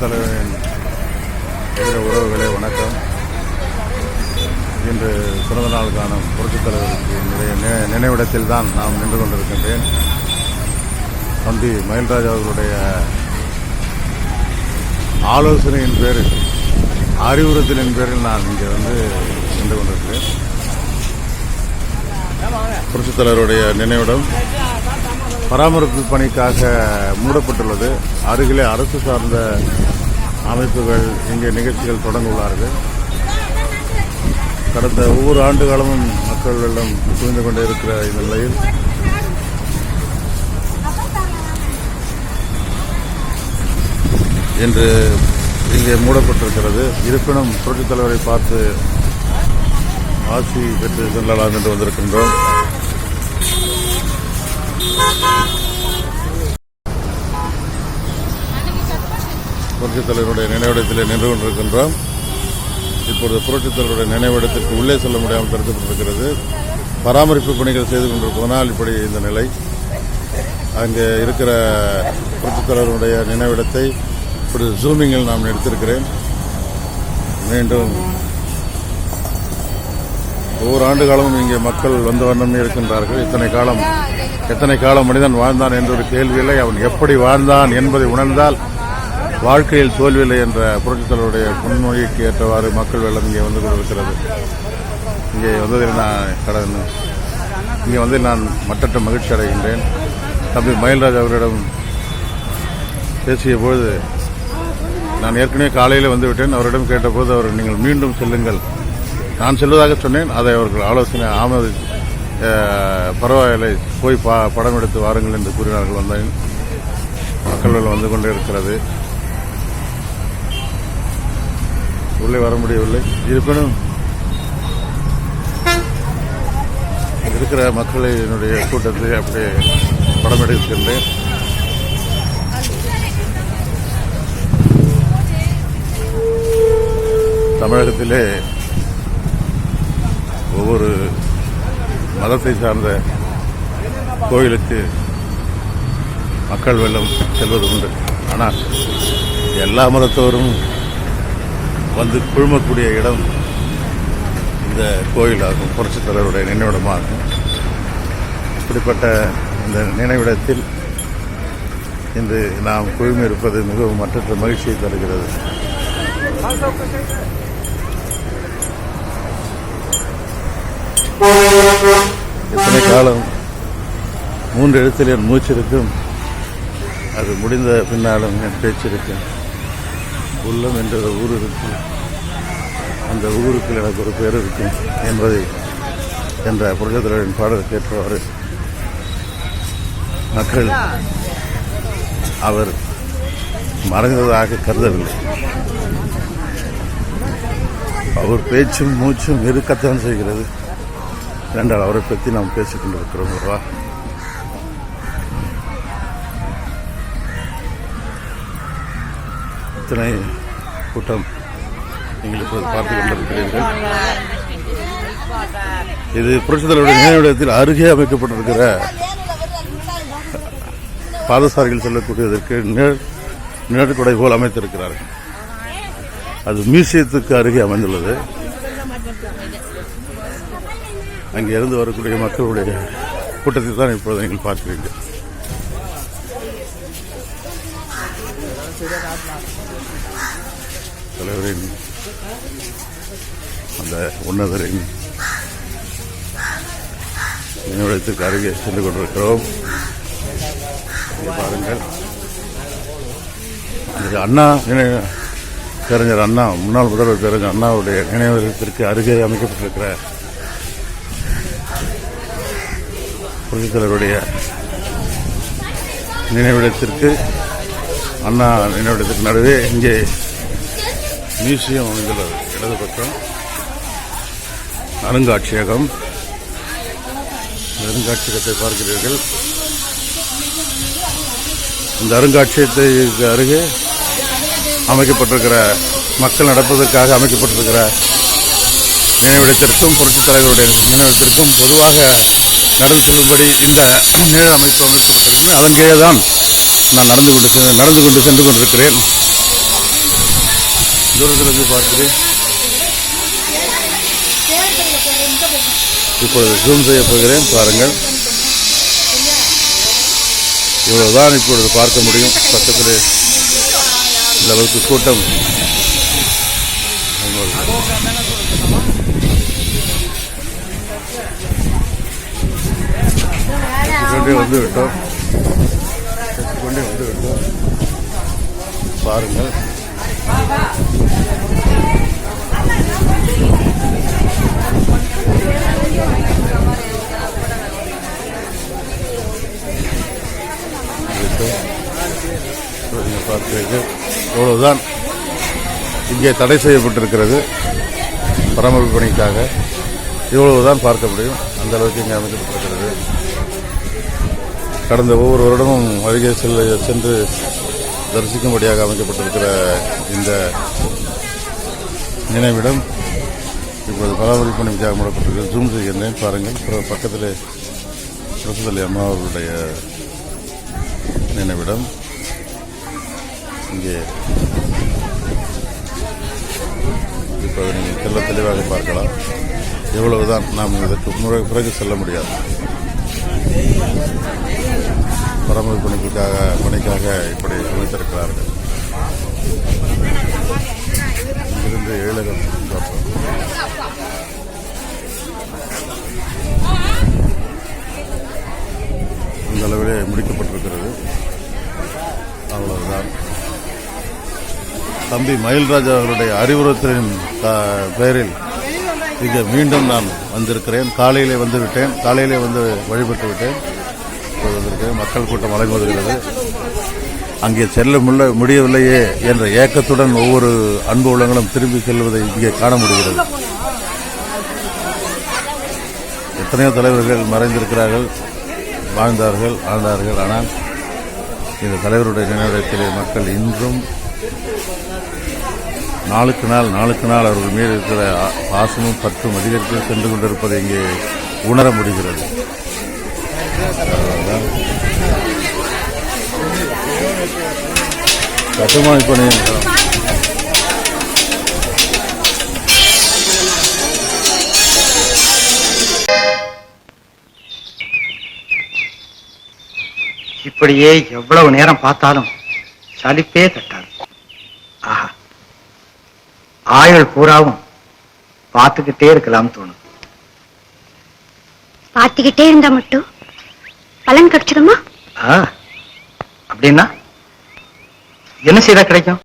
தலைவரின் இதர உறவுகளே வணக்கம். இன்று பிறந்த நாள் காணும் புரட்சித் தலைவருக்கு என்னுடைய நி- நினைவிடத்தில் தான் நாம் நின்று கொண்டிருக்கின்றேன். தம்பி மயில்ராஜ் அவர்களுடைய ஆலோசனையின் பேரில் அறிவுறுத்தலின் பேரில் நான் இங்கே வந்து நின்று கொண்டிருக்கிறேன். புரட்சித் தலைவருடைய நினைவிடம் பராமரிப்பு பணிக்காக மூடப்பட்டுள்ளது. அருகிலே அரசு சார்ந்த அமைப்புகள் இங்கே நிகழ்ச்சிகள் தொடங்க உள்ளார்கள் கடந்த ஒவ்வொரு ஆண்டு காலமும் மக்களிடம் புரிந்து குவிந்து கொண்டே இருக்கிற இந்த நிலையில் இன்று இங்கே மூடப்பட்டிருக்கிறது. இருப்பினும் புரட்சித் தலைவரை பார்த்து ஆட்சி பெற்று செல்லலாம் என்று வந்திருக்கின்றோம். புரட்சித் தலைவருடைய நினைவிடத்திலே நின்று கொண்டிருக்கின்றோம். இப்பொழுது புரட்சித் தலைவருடைய நினைவிடத்திற்கு உள்ளே செல்ல முடியாமல் தடுக்கப்பட்டிருக்கிறது. பராமரிப்பு பணிகள் செய்து கொண்டிருப்பதனால் இப்படி இந்த நிலை. அங்கே இருக்கிற புரட்சித் தலைவருடைய நினைவிடத்தை இப்படி ஜூமிங்கில் நாம் எடுத்திருக்கிறேன். மீண்டும் ஒவ்வொரு ஆண்டு காலமும் இங்கே மக்கள் வந்த வண்ணமே இருக்கின்றார்கள். இத்தனை காலம் எத்தனை காலம் மனிதன் வாழ்ந்தான் என்ற ஒரு கேள்வியில்லை அவன் எப்படி வாழ்ந்தான் என்பதை உணர்ந்தால் வாழ்க்கையில் தோல்வியில்லை என்ற புரட்சித்தலைவருடைய முன்மொழிக்கு ஏற்றவாறு மக்கள் வெள்ளம் இங்கே வந்து கொண்டிருக்கிறது. இங்கே வந்ததில் நான் கடன் இங்கே வந்து நான் மட்டற்ற மகிழ்ச்சி அடைகின்றேன். தம்பி மயில்ராஜ் அவரிடம் பேசிய பொழுது நான் ஏற்கனவே காலையில் வந்து விட்டேன் அவரிடம் கேட்டபோது அவர் நீங்கள் மீண்டும் செல்லுங்கள். நான் செல்வதாக சொன்னேன். அதை அவர்கள் ஆலோசனை ஆமது பரவாயில்லை. போய் பா படம் எடுத்து வாருங்கள் என்று கூறினார்கள் வந்தேன் மக்கள் வந்து கொண்டே இருக்கிறது உள்ளே வர முடியவில்லை. இருப்பினும் இருக்கிற மக்களை என்னுடைய கூட்டத்தை அப்படியே படம் எடுக்கின்றேன். தமிழகத்திலே ஒவ்வொரு மதத்தை சார்ந்த கோயிலுக்கு மக்கள் வெள்ளம் செல்வது உண்டு. ஆனால் எல்லா மதத்தோரும் வந்து குழுமக்கூடிய இடம் இந்த கோயிலாகும். புரட்சித் தலைவருடைய நினைவிடமாகும் இப்படிப்பட்ட இந்த நினைவிடத்தில் இன்று நாம் குழுமி இருப்பது மிகவும் மற்ற மகிழ்ச்சியை தருகிறது. எத்தனை காலம் மூன்று எழுத்தில் என் மூச்சிருக்கும். அது முடிந்த பின்னாலும் என் பேச்சிருக்கும். உள்ளம் என்ற ஊர் இருக்கு அந்த ஊருக்கு எனக்கு ஒரு பேர் இருக்கும் என்பதை என்ற புரட்சித்தலைவரின் பாடலுக்கு ஏற்றவாறு மக்கள் அவர் மறைந்ததாக கருதவில்லை. அவர் பேச்சும் மூச்சும் இருக்கத்தான் செய்கிறது. என்றால் அவரை பற்றி நாம் பேசிக்கொண்டிருக்கிறோம் அல்லவா? இத்தனை கூட்டம் நீங்கள் இப்போது பார்த்து கொண்டிருக்கிறீர்கள். இது புரட்சித்தலைவருடைய நினைவிடத்தில் அருகே அமைக்கப்பட்டிருக்கிற பாதசாரிகள் செல்லக்கூடியதற்கு நிழல் நிழற்குடை போல் அமைத்திருக்கிறார்கள். அது மியூசியத்துக்கு அருகே அமைந்துள்ளது. அங்கே இருந்து வரக்கூடிய மக்களுடைய கூட்டத்தை தான் இப்பொழுது நீங்கள் பார்க்கிறீர்கள் தலைவரின் அந்த உன்னதரின் நினைவிடத்துக்கு அருகே சென்று கொண்டிருக்கிறோம். பாருங்கள். அண்ணா நினை பேரறிஞர் அண்ணா முன்னாள் முதல்வர் பேரறிஞர் அண்ணாவுடைய நினைவகத்திற்கு அருகே அமைக்கப்பட்டிருக்கிற புரட்சித் நினைவிடத்திற்கு அண்ணா நினைவிடத்திற்கு நடுவே இங்கே மியூசியம் அமைந்துள்ளது இடது பக்கம் அருங்காட்சியகம் அருங்காட்சியகத்தை பார்க்கிறீர்கள். இந்த அருங்காட்சியகத்துக்கு அருகே அமைக்கப்பட்டிருக்கிற மக்கள் நடப்பதற்காக அமைக்கப்பட்டிருக்கிற நினைவிடத்திற்கும் புரட்சித் தலைவருடைய நினைவிடத்திற்கும் பொதுவாக நடந்து செல்லும்படி இந்த நிழல் அமைப்பு அமைக்கப்பட்டிருக்கு அதன்கீழே தான் நான் நடந்து கொண்டு நடந்து கொண்டு சென்று கொண்டிருக்கிறேன். தூரத்திலிருந்து பார்க்கிறேன். இப்பொழுது ஜூம் செய்ய போகிறேன். பாருங்கள். இவ்வளவுதான் இப்பொழுது பார்க்க முடியும். பக்கத்தில் இந்த அளவுக்கு கூட்டம். கொண்டே வந்து விட்டோம். கொண்டே வந்து விட்டோம். பாருங்கள். நீங்கள் இவ்வளவுதான் இங்கே தடை செய்யப்பட்டிருக்கிறது. பராமரிப்பு பணிக்காக. இவ்வளவுதான் பார்க்க முடியும். அந்த அளவுக்கு இங்கே அமைக்கப்பட்டிருக்கிறது. கடந்த ஒவ்வொரு வருடமும் அருகே செல்ல சென்று தரிசிக்கும்படியாக அமைக்கப்பட்டிருக்கிற இந்த நினைவிடம் இப்போது பராமரிப்பு பணிக்காக மூடப்பட்டிருக்கிறது. ஜூம் செய்கின்றேன் பாருங்கள். அப்புறம் பக்கத்தில் ரசதலி அம்மா அவர்களுடைய நினைவிடம். இங்கே இப்போது நீங்கள் தெல்ல தெளிவாக பார்க்கலாம். எவ்வளவுதான் நாம் இதற்கு பிறகு செல்ல முடியாது. பராமரிப்பு பணிக்காக பணிக்காக இப்படி அமைத்திருக்கிறார்கள் இங்கிருந்து ஏழகம் இந்த அளவிலே முடிக்கப்பட்டிருக்கிறது. அவ்வளவுதான். தம்பி மயில்ராஜ் அவர்களுடைய அறிவுறுத்தலின் பெயரில் இங்கே மீண்டும் நான் வந்திருக்கிறேன். காலையிலே வந்துவிட்டேன் காலையிலே வந்து வழிபட்டு விட்டேன். இப்போது மக்கள் கூட்டம் வளர்ந்து வருகிறது அங்கே செல்ல முல்ல முடியவில்லையே என்ற ஏக்கத்துடன் ஒவ்வொரு அன்பு உள்ளங்களும் திரும்பி செல்வதை இங்கே காண முடிகிறது. எத்தனையோ தலைவர்கள் மறைந்திருக்கிறார்கள் வாழ்ந்தார்கள் ஆழ்ந்தார்கள் ஆனால் இந்த தலைவருடைய நினைவிடத்திலே மக்கள் இன்றும் நாளுக்கு நாள் நாளுக்கு நாள் அவர்கள் மீது இருக்கிற பாசமும் பற்றும் அதிகரித்து சென்று கொண்டிருப்பதை இங்கே உணர முடிகிறது அவ்வளவுதான். கட்டுமான பணி இப்படியே எவ்வளவு நேரம் பார்த்தாலும் சலிப்பே தட்டாது. ஆஹா. ஆயுள் பூராவும் பார்த்துக்கிட்டே இருக்கலாம் தோணும். பார்த்துக்கிட்டே இருந்தா மட்டும் பலன் கிடைச்சிடுமா? அப்படின்னா என்ன செய்தா கிடைக்கும்?